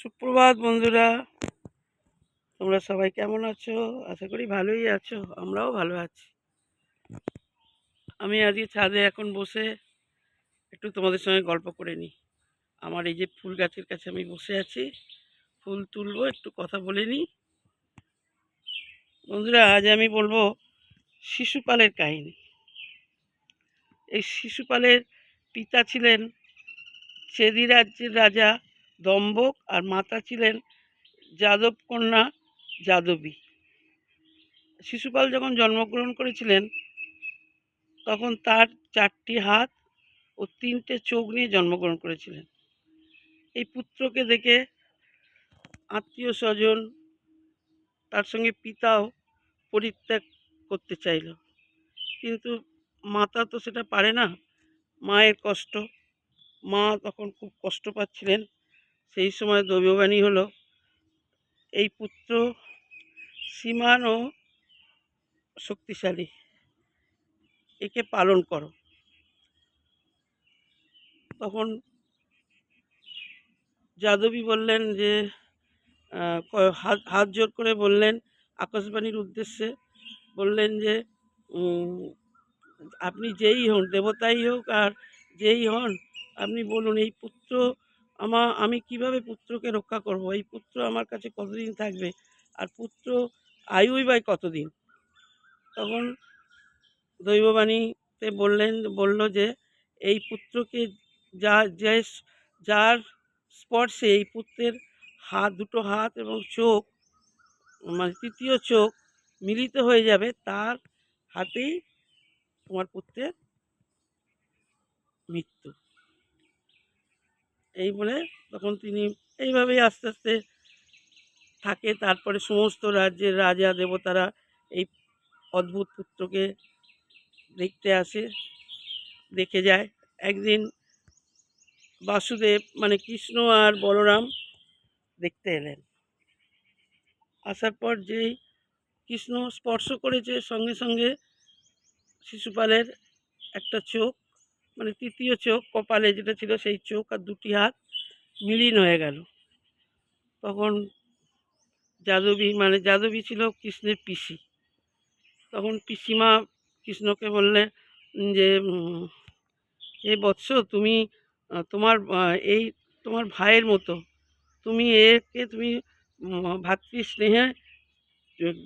সুপ্রভাত বন্ধুরা। তোমরা সবাই কেমন আছো? আশা করি ভালোই আছো। আমরাও ভালো আছি। আমি আজকে ছাদে এখন বসে একটু তোমাদের সঙ্গে গল্প করে নিই। আমার এই যে ফুল গাছের কাছে আমি বসে আছি। ফুল তুলবো, একটু কথা বলে নিই। বন্ধুরা, আজ আমি বলব শিশুপালের কাহিনী। এই শিশুপালের পিতা ছিলেন চেদি রাজ্যের রাজা দম্বক আর মাতা ছিলেন যাদব কন্যা যাদবী। শিশুপাল যখন জন্মগ্রহণ করেছিলেন, তখন তার চারটি হাত ও তিনটে চোখ নিয়ে জন্মগ্রহণ করেছিলেন। এই পুত্রকে দেখে আত্মীয় স্বজন তার সঙ্গে পিতাও পরিত্যাগ করতে চাইল। কিন্তু মাতা তো সেটা পারে না। মায়ের কষ্ট। মা তখন খুব কষ্ট পাচ্ছিলেন। সেই সময় দৈববাণী হলো, এই পুত্র সীমান ও শক্তিশালী, একে পালন করো। তখন যাদবী বললেন যে হাত হাত জোর করে বললেন আকাশবাণীর উদ্দেশ্যে, বললেন যে আপনি যেই হন, দেবতাই হোক আর যেই হন, আপনি বলুন এই পুত্র আমা, আমি কীভাবে পুত্রকে রক্ষা করব? এই পুত্র আমার কাছে কতদিন থাকবে? আর পুত্র আয়ুই বাই কতদিন? তখন দৈববাণীতে বললেন, বলল যে, এই পুত্রকে যা, যে, যার স্পর্শে এই পুত্রের হাত, দুটো হাত এবং চোখ মানে তৃতীয় চোখ মিলিত হয়ে যাবে, তার হাতেই তোমার পুত্রের মৃত্যু। এই বলে তখন তিনি এইভাবেই আস্তে আস্তে থাকে। তারপরে সমস্ত রাজ্যের রাজা দেবতারা এই অদ্ভুত পুত্রকে দেখতে আসে, দেখে যায়। একদিন বাসুদেব মানে কৃষ্ণ আর বলরাম দেখতে এলেন। আসার পর যেই কৃষ্ণ স্পর্শ করেছে, সঙ্গে সঙ্গে শিশুপালের একটা চোখ মানে তৃতীয় চোখ, কপালে যেটা ছিল সেই চোখ আর দুটি হাত মিলিন হয়ে গেল। তখন যাদবী মানে যাদবী ছিল কৃষ্ণের পিসি। তখন পিসিমা কৃষ্ণকে বললে যে এ বৎস, তুমি, তোমার, এই তোমার ভাইয়ের মতো, তুমি একে তুমি ভাতৃ স্নেহে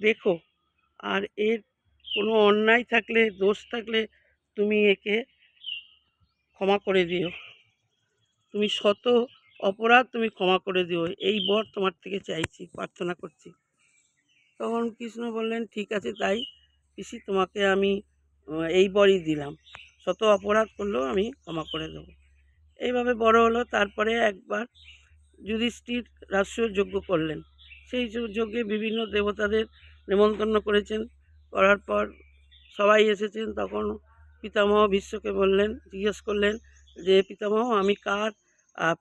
দেখো, আর এর কোনো অন্যায় থাকলে, দোষ থাকলে তুমি একে ক্ষমা করে দিও। তুমি শত অপরাধ তুমি ক্ষমা করে দিও। এই বর তোমার থেকে চাইছি, প্রার্থনা করছি। তখন কৃষ্ণ বললেন, ঠিক আছে, তাই পিসি, তোমাকে আমি এই বরই দিলাম। শত অপরাধ করলেও আমি ক্ষমা করে দেবো। এইভাবে বড় হলো। তারপরে একবার যুধিষ্ঠির রাষ্ট্র যজ্ঞ করলেন। সেই যজ্ঞে বিভিন্ন দেবতাদের নেমন্তন্ন করেছেন। করার পর সবাই এসেছেন। তখন পিতামহ বিশ্বকে বললেন, জিজ্ঞেস করলেন যে, পিতামহ, আমি কার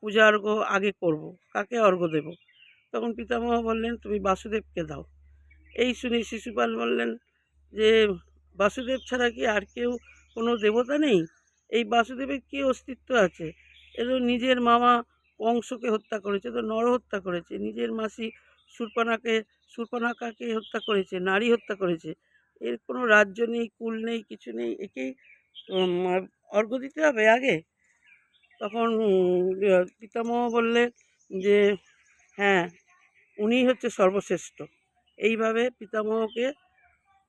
পূজা অর্ঘ্য আগে করব? কাকে অর্ঘ্য দেব? তখন পিতামহ বললেন, তুমি বাসুদেবকে দাও। এই শুনে শিশুপাল বললেন যে, বাসুদেব ছাড়া কি আর কেউ কোনো দেবতা নেই? এই বাসুদেবের কী অস্তিত্ব আছে? এ তো নিজের মামা কংসকে হত্যা করেছে তো নর হত্যা করেছে, নিজের মাসি সুরপানাকে, সুরপানাকাকে হত্যা করেছে, নারী হত্যা করেছে। এর কোনো রাজ্য নেই কুল নেই কিছু নেই একেই উম, অর্ঘ্য দিতে হবে আগে। তখন পিতামহ বললেন যে হ্যাঁ উনি হচ্ছে সর্বশ্রেষ্ঠ। এইভাবে পিতামহকে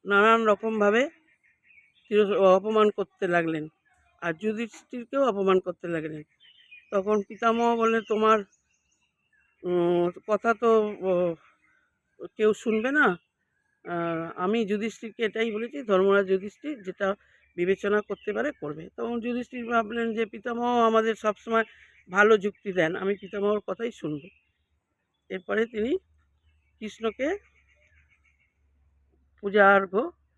নানান রকমভাবে অপমান করতে লাগলেন। আর যুধিষ্ঠিরকেও অপমান করতে লাগলেন। তখন পিতামহ বললেন তোমার কথা তো কেউ শুনবে না আমি যুধিষ্ঠিরকে এটাই বলেছি, ধর্মরাজ যুধিষ্ঠির যেটা বিবেচনা করতে পারে, করবে। তখন যুধিষ্ঠির ভাবলেন যে, পিতামহ আমাদের সবসময় ভালো যুক্তি দেন, আমি পিতামহর কথাই শুনব। এরপরে তিনি কৃষ্ণকে পূজা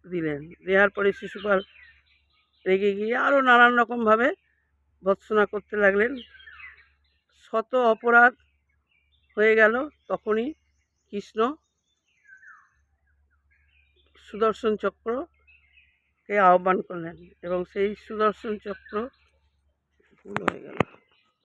দিলেন। দেওয়ার পরে শিশুপাল রেগে গিয়ে আরও নানান রকমভাবে ভৎসনা করতে লাগলেন। শত অপরাধ হয়ে গেল, তখনই কৃষ্ণ সুদর্শন চক্রকে আহ্বান করলেন এবং সেই সুদর্শন চক্র ভুল হয়ে গেল।